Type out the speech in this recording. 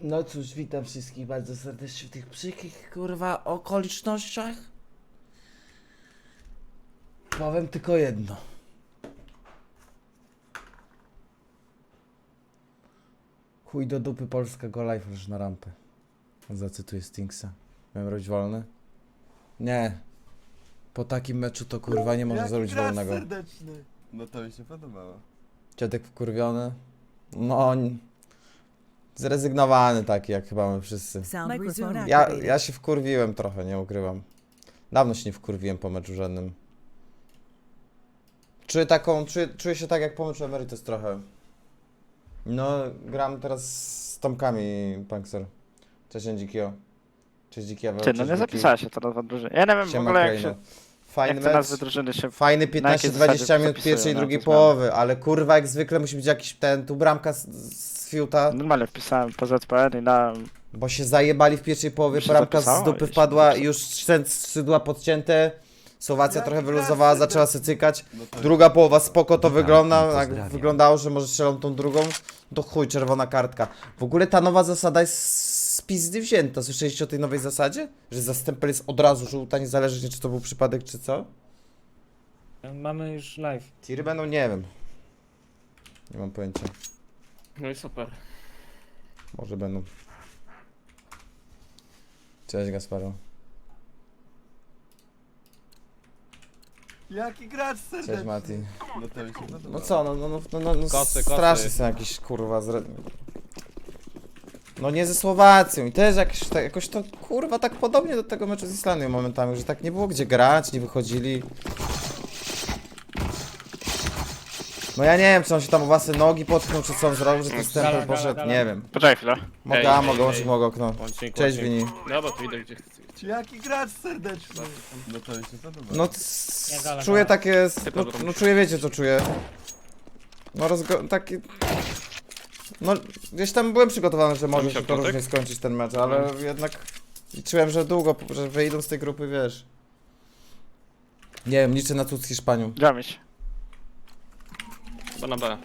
No cóż, witam wszystkich bardzo serdecznie w tych przykrych, kurwa, okolicznościach. Powiem tylko jedno. Chuj do dupy Polska go live już na rampę. Zacytuję Stinksa. Miałem robić wolny? Nie. Po takim meczu to kurwa nie można zrobić wolnego. serdeczny. No to mi się podobało. Dziadek wkurwiony. No. n- Zrezygnowany taki, jak chyba my wszyscy. Sound Microphone resumed. Ja, activated. ja się wkurwiłem trochę, nie ukrywam. Dawno się nie wkurwiłem po meczu żadnym. Czuję taką, czuję, czuję się tak jak po meczu Emeritus trochę. No, gram teraz z Tomkami, Punkser. Cześć Dzikio. Cześć Dziki Aweł, Ty, no nie Wiki. zapisałeś się teraz w drużynie. Ja nie wiem w Siema ogóle jak Kraino. Fajny jak te mecz. nazwy drużyny się... Fajny jakiej 15-20 zasadzie minut pierwszej i drugiej zmiany? połowy, ale kurwa jak zwykle musi być jakiś ten, tu bramka z, z fiuta. Normalnie wpisałem PZPN i na... Bo się zajebali w pierwszej połowie, się bramka z zapisało? dupy Jeszcze wpadła, już strzęt skrzydła podcięte. Słowacja trochę wyluzowała, zaczęła se cykać. No Druga połowa spoko to wygląda, i jak pozdrawiam. wyglądało, że może strzelą tą drugą, to chuj, czerwona kartka. W ogóle ta nowa zasada jest z pizdy wzięta. Słyszeliście o tej nowej zasadzie? Że zastępel jest od razu żółta, niezależnie czy to był przypadek, czy co? Mamy już live. Tiry będą, nie wiem. Nie mam pojęcia. No i super. Może będą. Cześć Gasparo. Jaki gracz serdeczny. Cześć Mati. No to mi się podobało. No co, no, no, no, no, no, no Kosy, strasznie kosy. są jakieś kurwa zre... No nie ze Słowacją i też jakoś, tak, jakoś to kurwa tak podobnie do tego meczu z Islandią momentami, że tak nie było gdzie grać, nie wychodzili. No ja nie wiem, czy on się tam o własne nogi potknął, czy co on zrobił, że ten stempel poszedł, nie wiem. Poczekaj chwilę. Mogę, a mogę, łącznik, mogę okno. Łącznik, Cześć łącznik. Wini. No bo tu widać gdzie chcesz. Jaki gracz serdeczny. No to podobało. No czuję takie, no, no czuję, wiecie co czuję. No rozgo... taki... No gdzieś tam byłem przygotowany, że może się to różnie skończyć ten mecz, ale Mhm. jednak liczyłem, że długo, że wyjdą z tej grupy, wiesz. Nie wiem, liczę na cud z Hiszpanią. Gamiś. Chyba na B.